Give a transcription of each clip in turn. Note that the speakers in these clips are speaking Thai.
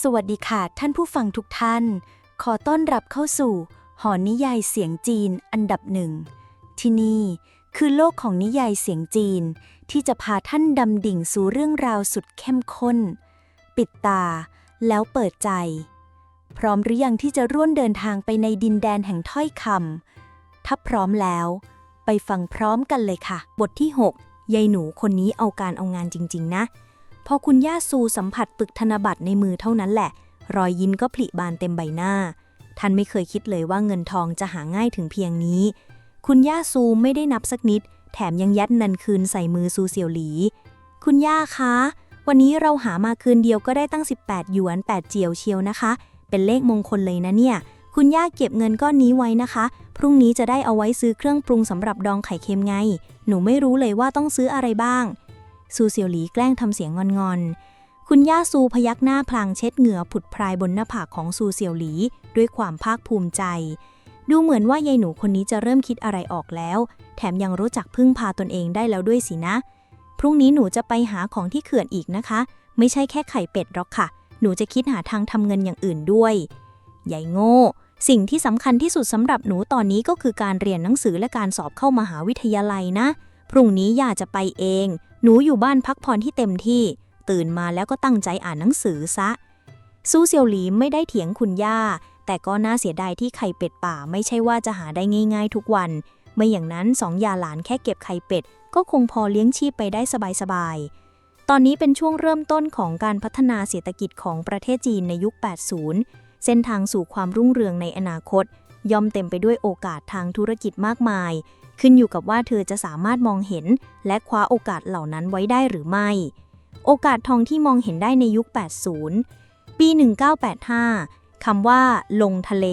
สวัสดีค่ะท่านผู้ฟังทุกท่าน ขอต้อนรับเข้าสู่ หอนิยายเสียงจีนอันดับหนึ่ง ที่นี่คือโลกของนิยายเสียงจีน ที่จะพาท่านดำดิ่งสู่เรื่องราวสุดเข้มข้น ปิดตาแล้วเปิดใจ พร้อมหรือยังที่จะร่วมเดินทางไปในดินแดนแห่งถ้อยคำถ้าพร้อมแล้ว ไปฟังพร้อมกันเลยค่ะ บทที่ 6 ยายหนูคนนี้เอาการเอางานจริง ๆ นะ พอคุณย่าซูสัมผัสปึกธนบัตรในมือเท่านั้นแหละ รอยยิ้มก็ผลิบานเต็มใบหน้า ท่านไม่เคยคิดเลยว่าเงินทองจะหาง่ายถึงเพียงนี้ คุณย่าซูไม่ได้นับสักนิด แถมยังยัดนันคืนใส่มือซูเซียวหลี คุณย่าคะ วันนี้เราหามาคืนเดียวก็ได้ตั้ง 18 หยวน 8 เจียวเชียวนะคะ เป็นเลขมงคลเลยนะเนี่ย คุณย่าเก็บเงินก้อนนี้ไว้นะคะ พรุ่งนี้จะได้เอาไว้ซื้อเครื่องปรุงสำหรับดองไข่เค็มไง หนูไม่รู้เลยว่าต้องซื้ออะไรบ้าง ซูเซียวหลีแกล้งทำเสียงงอนๆ คุณย่าซูพยักหน้าพลางเช็ดเหงื่อผุดพรายบนหน้าผากของซูเซียวหลี ด้วยความภาคภูมิใจ ดูเหมือนว่ายายหนูคนนี้จะเริ่มคิดอะไรออกแล้ว แถมยังรู้จักพึ่งพาตนเองได้แล้วด้วยสินะ พรุ่งนี้หนูจะไปหาของที่เขื่อนอีกนะคะ ไม่ใช่แค่ไข่เป็ดหรอกค่ะ หนูจะคิดหาทางทำเงินอย่างอื่นด้วยยายโง่ สิ่งที่สำคัญที่สุดสำหรับหนูตอนนี้ก็คือการเรียนหนังสือและการสอบเข้ามหาวิทยาลัยนะ พรุ่งนี้ย่าจะไปเอง หนูอยู่บ้านพักผ่อนที่เต็มที่ ตื่นมาแล้วก็ตั้งใจอ่านหนังสือซะ ซูเซียวหลีไม่ได้เถียงคุณย่า แต่ก็น่าเสียดายที่ไข่เป็ดป่าไม่ใช่ว่าจะหาได้ง่ายๆทุกวัน ไม่อย่างนั้นสองยาหลานแค่เก็บไข่เป็ด ก็คงพอเลี้ยงชีพไปได้สบายๆ ตอนนี้เป็นช่วงเริ่มต้นของการพัฒนาเศรษฐกิจของประเทศจีนในยุค 80 เส้นทางสู่ความรุ่งเรืองในอนาคต ย่อมเต็มไปด้วยโอกาสทางธุรกิจมากมาย ขึ้นอยู่กับว่าเธอจะสามารถมองเห็น และคว้าโอกาสเหล่านั้นไว้ได้หรือไม่ โอกาสทองที่มองเห็นได้ในยุค 80 ปี 1985 คำว่า ลงทะเล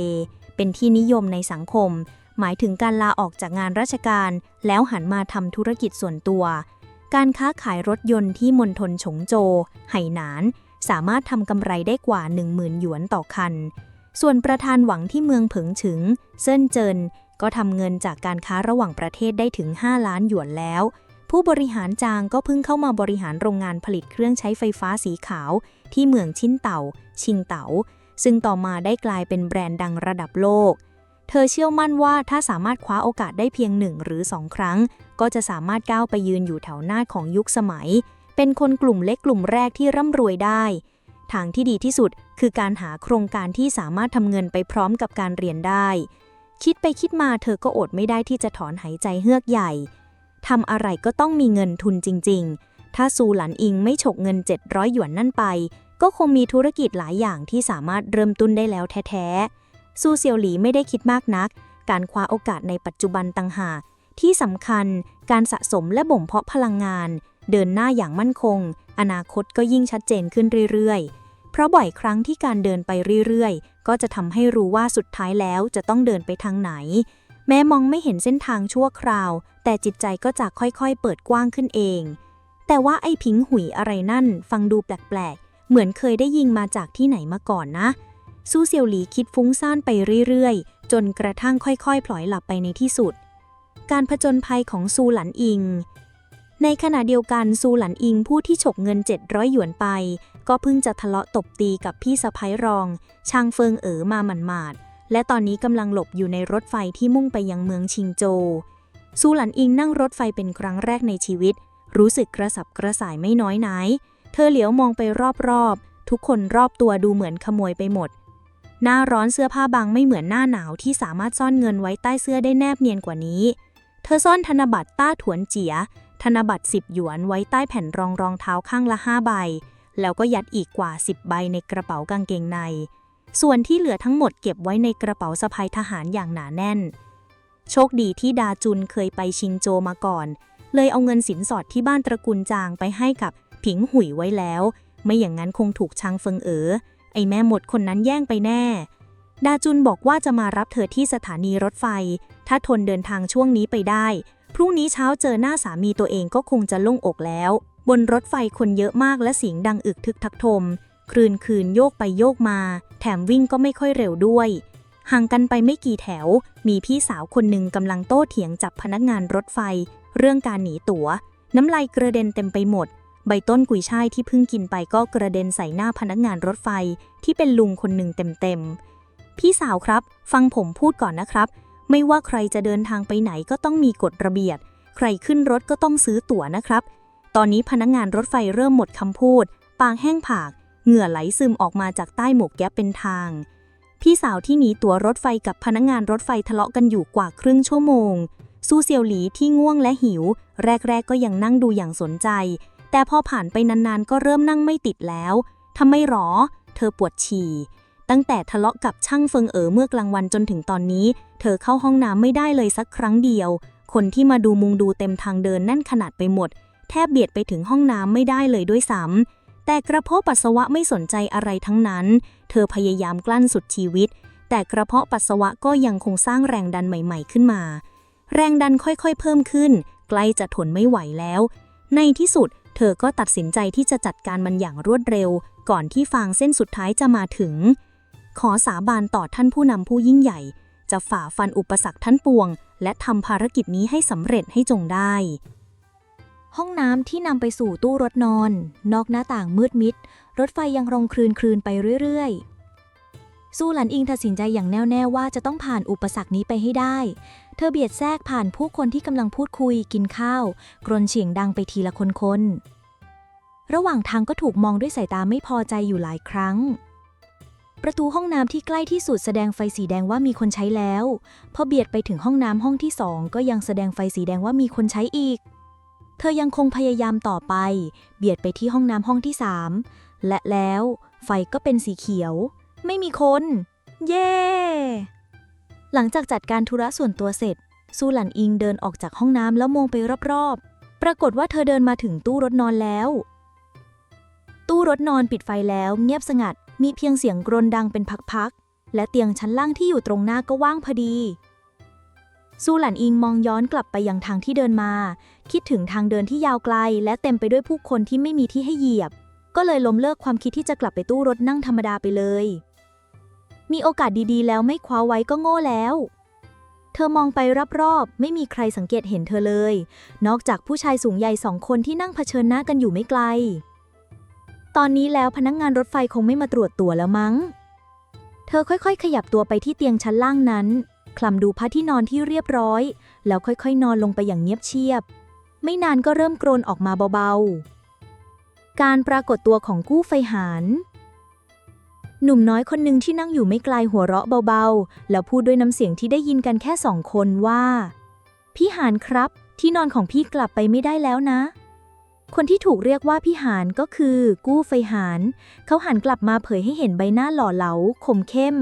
เป็นที่นิยมในสังคม หมายถึงการลาออกจากงานราชการ แล้วหันมาทำธุรกิจส่วนตัว การค้าขายรถยนต์ที่มณฑลฉงโจวไหหนาน สามารถทำกำไรได้กว่า 10,000 หยวนต่อคัน ส่วนประธานหวังที่เมืองเผิงฉึง เซินเจิน ก็ทำเงินจากการค้าระหว่างประเทศได้ถึง 5 ล้านหยวนแล้ว ผู้บริหารจางก็เพิ่งเข้ามาบริหารโรงงานผลิตเครื่องใช้ไฟฟ้าสีขาว ที่เมืองชิ้นเต่า ชิงเต๋า ซึ่งต่อมาได้กลายเป็นแบรนด์ดังระดับโลก เธอเชื่อมั่นว่าถ้าสามารถคว้าโอกาสได้เพียงหนึ่งหรือสองครั้ง ก็จะสามารถก้าวไปยืนอยู่แถวหน้าของยุคสมัย เป็นคนกลุ่มเล็กกลุ่มแรกที่ร่ำรวยได้ ทางที่ดีที่สุด คือการหาโครงการที่สามารถทำเงินไปพร้อมกับการเรียนได้ คิดไปคิดมาเธอก็อดไม่ได้ที่จะถอนหายใจเฮือกใหญ่ทำอะไรก็ต้องมีเงินทุนจริง ๆ ถ้าซูหลันอิงไม่ฉกเงิน 700 หยวนนั่นไป ก็คงมีธุรกิจหลายอย่างที่สามารถเริ่มต้นได้แล้วแท้ๆ ซูเซียวหลีไม่ได้คิดมากนัก การคว้าโอกาสในปัจจุบันต่างหากที่สำคัญการสะสมและบ่มเพาะพลังงาน เดินหน้าอย่างมั่นคง อนาคตก็ยิ่งชัดเจนขึ้นเรื่อยๆ เพราะบ่อยครั้งที่การเดินไปเรื่อยๆ ก็จะทำให้รู้ว่าสุดท้ายแล้วจะต้องเดินไปทางไหน แม้มองไม่เห็นเส้นทางชั่วคราว แต่จิตใจก็จะค่อยๆ เปิดกว้างขึ้นเอง แต่ว่าไอ้พิงหุยอะไรนั่น ฟังดูแปลกๆ เหมือนเคยได้ยิงมาจากที่ไหนมาก่อนนะ ซูเซียวหลีคิดฟุ้งซ่านไปเรื่อยๆ จนกระทั่งค่อยๆ พลอยหลับไปในที่สุด การผจญภัยของซูหลันอิง ในขณะเดียวกันซูหลันอิงผู้ที่ฉกเงิน 700 หยวนไป ก็เพิ่งจะทะเลาะตบตีกับพี่สะพ้ยรอง ชางเฟิงเอ๋อมาหมาดๆและตอนนี้กำลังหลบอยู่ในรถไฟที่มุ่งไปยังเมืองชิงโจวซูหลันอิงนั่งรถไฟเป็นครั้งแรกในชีวิต รู้สึกกระสับกระส่ายไม่น้อยไหนเธอเหลียวมองไปรอบๆ ทุกคนรอบตัวดูเหมือนขโมยไปหมด หน้าร้อนเสื้อผ้าบางไม่เหมือนหน้าหนาวที่สามารถซ่อนเงินไว้ใต้เสื้อได้แนบเนียนกว่านี้ เธอซ่อนธนบัตรต้าถวนเจีย ธนบัตร10หยวนไว้ใต้แผ่นรองรองเท้าข้างละ5ใบ แล้วก็ยัดอีกกว่า 10 ใบในกระเป๋ากางเกงใน ส่วนที่เหลือทั้งหมดเก็บไว้ในกระเป๋าสะพายทหารอย่างหนาแน่น โชคดีที่ดาจุนเคยไปชิงโจมาก่อน เลยเอาเงินสินสอดที่บ้านตระกูลจางไปให้กับผิงหุยไว้แล้ว ไม่อย่างนั้นคงถูกชางเฟิงเอ๋อไอแม่หมดคนนั้นแย่งไปแน่ ดาจุนบอกว่าจะมารับเธอที่สถานีรถไฟ ถ้าทนเดินทางช่วงนี้ไปได้ พรุ่งนี้เช้าเจอหน้าสามีตัวเองก็คงจะโล่งอกแล้ว บนรถไฟคนเยอะมากและเสียงดังอึกทึกทักทม คลืนคืนโยกไปโยกมา แถมวิ่งก็ไม่ค่อยเร็วด้วย ห่างกันไปไม่กี่แถว มีพี่สาวคนหนึ่งกำลังโต้เถียงจับพนักงานรถไฟ เรื่องการหนีตั๋ว น้ำลายกระเด็นเต็มไปหมด ใบต้นกุยช่ายที่เพิ่งกินไปก็กระเด็นใส่หน้าพนักงานรถไฟที่เป็นลุงคนหนึ่งเต็มๆ พี่สาวครับ ฟังผมพูดก่อนนะครับ ไม่ว่าใครจะเดินทางไปไหนก็ต้องมีกฎระเบียบ ใครขึ้นรถก็ต้องซื้อตั๋วนะครับ ตอนนี้พนักงานรถไฟเริ่มหมดคำพูด ปากแห้งผาก เหงื่อไหลซึมออกมาจากใต้หมวกแก๊ปเป็นทาง พี่สาวที่หนีตั๋วรถไฟกับพนักงานรถไฟทะเลาะกันอยู่กว่าครึ่งชั่วโมง ซูเซียวหลีที่ง่วงและหิว แรก ๆ ก็ยังนั่งดูอย่างสนใจ แต่พอผ่านไปนานๆ ก็เริ่มนั่งไม่ติดแล้วทำไมหรอ เธอปวดฉี่ ตั้งแต่ทะเลาะกับช่างเฟิงเอ๋อเมื่อกลางวันจนถึงตอนนี้ เธอเข้าห้องน้ำไม่ได้เลยสักครั้งเดียว คนที่มาดูมุงดูเต็มทางเดินแน่นขนาดไปหมด แทบเบียดไปถึงห้องน้ำไม่ได้เลยด้วยซ้ำแต่กระเพาะปัสสาวะไม่สนใจอะไรทั้งนั้น เธอพยายามกลั้นสุดชีวิต แต่กระเพาะปัสสาวะก็ยังคงสร้างแรงดันใหม่ ๆขึ้นมา แรงดันค่อยๆเพิ่มขึ้น ใกล้จะทนไม่ไหวแล้ว ในที่สุด เธอก็ตัดสินใจที่จะจัดการมันอย่างรวดเร็ว ก่อนที่ฟางเส้นสุดท้ายจะมาถึง ขอสาบานต่อท่านผู้นำผู้ยิ่งใหญ่ จะฝ่าฟันอุปสรรคทั้นปวง และทำภารกิจนี้ให้สำเร็จให้จงได้ ห้องน้ำที่นำไปสู่ตู้รถนอน นอกหน้าต่างมืดมิด รถไฟยังรงคลืนคลืนไปเรื่อยๆ สู้หลันอิงตัดสินใจอย่างแน่วแน่ว่าจะต้องผ่านอุปสรรคนี้ไปให้ได้ เธอเบียดแทรกผ่านผู้คนที่กำลังพูดคุยกินข้าว กรนเฉียงดังไปทีละคนๆ ระหว่างทางก็ถูกมองด้วยสายตาไม่พอใจอยู่หลายครั้งประตูห้องน้ำที่ใกล้ที่สุดแสดงไฟสีแดงว่ามีคนใช้แล้ว พอเบียดไปถึงห้องน้ำห้องที่สองก็ยังแสดงไฟสีแดงว่ามีคนใช้อีก เธอยังคงพยายามต่อไป เบียดไปที่ห้องน้ำห้องที่สามและแล้วไฟก็เป็นสีเขียว ไม่มีคน เย้หลังจากจัดการธุระส่วนตัวเสร็จ ซูหลันอิงเดินออกจากห้องน้ำแล้วมองไปรอบๆ ปรากฏว่าเธอเดินมาถึงตู้รถนอนแล้ว ตู้รถนอนปิดไฟแล้ว เงียบสงัด มีเพียงเสียงกรนดังเป็นพักๆ และเตียงชั้นล่างที่อยู่ตรงหน้าก็ว่างพอดี ซูหลันอิงมองย้อนกลับไปยังทางที่เดินมา คิดถึงทางเดินที่ยาวไกล และเต็มไปด้วยผู้คนที่ไม่มีที่ให้เหยียบ ก็เลยล้มเลิกความคิดที่จะกลับไปตู้รถนั่งธรรมดาไปเลย มีโอกาสดีๆ แล้วไม่คว้าไว้ก็โง่แล้ว เธอมองไปรอบๆ ไม่มีใครสังเกตเห็นเธอเลย นอกจากผู้ชายสูงใหญ่สองคนที่นั่งเผชิญหน้ากันอยู่ไม่ไกล ตอนนี้แล้วพนักงงานรถไฟคงไม่มาตรวจตัวแล้วมั้ง เธอค่อยๆ ขยับตัวไปที่เตียงชั้นล่างนั้นคลำดูผ้าที่นอนที่เรียบร้อย แล้วค่อยๆ นอนลงไปอย่างเงียบเชียบ ไม่นานก็เริ่มกรนออกมาเบาๆ การปรากฏตัวของกู้ไฟหารหนุ่มน้อยคนหนึ่งที่นั่งอยู่ไม่ไกลหัวเราะเบาๆ แล้วพูดด้วยน้ำเสียงที่ได้ยินกันแค่สองคนว่า พี่หานครับ ที่นอนของพี่กลับไปไม่ได้แล้วนะ คนที่ถูกเรียกว่าพี่หานก็คือ กู้ไฟหานเขาหันกลับมาเผยให้เห็นใบหน้าหล่อเหลาคมเข้ม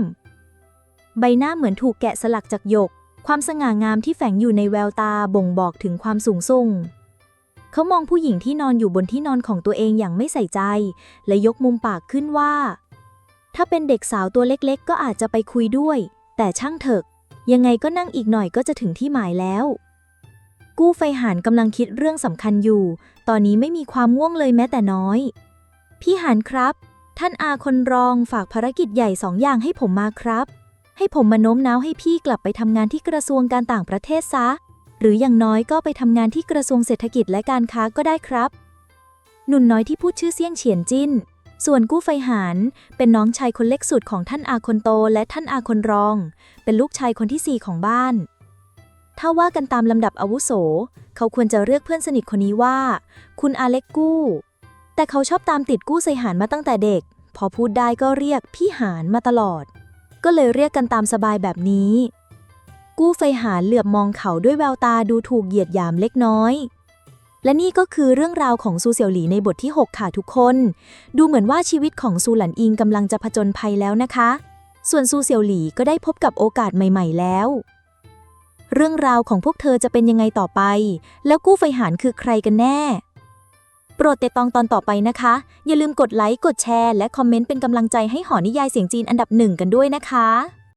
ใบหน้าเหมือนถูกแกะสลักจากหยก ความสง่างามที่แฝงอยู่ในแววตาบ่งบอกถึงความสูงส่ง เขามองผู้หญิงที่นอนอยู่บนที่นอนของตัวเองอย่างไม่ใส่ใจ และยกมุมปากขึ้นว่า ถ้าเป็นเด็กสาวตัวเล็กๆ ก็อาจจะไปคุยด้วย แต่ช่างเถอะ ยังไงก็นั่งอีกหน่อยก็จะถึงที่หมายแล้ว กู้ไฟหานกำลังคิดเรื่องสำคัญอยู่ ตอนนี้ไม่มีความง่วงเลยแม้แต่น้อย พี่หานครับ ท่านอาคนรองฝากภารกิจใหญ่สองอย่างให้ผมมาครับ ให้ผมมาโน้มน้าวให้พี่กลับไปทำงานที่กระทรวงการต่างประเทศซะ หรืออย่างน้อยก็ไปทำงานที่กระทรวงเศรษฐกิจและการค้าก็ได้ครับ หนุ่นน้อยที่พูดชื่อเสี่ยงเฉียนจิ้น ส่วนกู้ไฟหานเป็นน้องชายคนเล็กสุดของท่านอาคนโตและท่านอาคนรอง เป็นลูกชายคนที่สี่ของบ้าน ถ้าว่ากันตามลำดับอาวุโส เขาควรจะเรียกเพื่อนสนิทคนนี้ว่า คุณอาเล็กกู้ แต่เขาชอบตามติดกู้ไซหานมาตั้งแต่เด็ก พอพูดได้ก็เรียกพี่หานมาตลอด ก็เลยเรียกกันตามสบายแบบนี้ กู้ไฟหานเหลือบมองเขาด้วยแววตาดูถูกเหยียดหยามเล็กน้อย และนี่ก็คือเรื่องราวของซูเสี่ยวหลีในบทที่ 6 ค่ะทุกคน ดูเหมือนว่าชีวิตของซูหลันอิงกำลังจะผจญภัยแล้วนะคะ ส่วนซูเสี่ยวหลีก็ได้พบกับโอกาสใหม่ ๆ แล้วเรื่องราวของพวกเธอจะเป็นยังไงต่อไป แล้วกู้ไฟหานคือใครกันแน่ ปรดติดตามตอนต่อไปนะคะ อย่าลืมกดไลค์ กดแชร์ และคอมเมนต์เป็นกำลังใจให้หอนิยายเสียงจีนอันดับหนึ่งกันด้วยนะคะ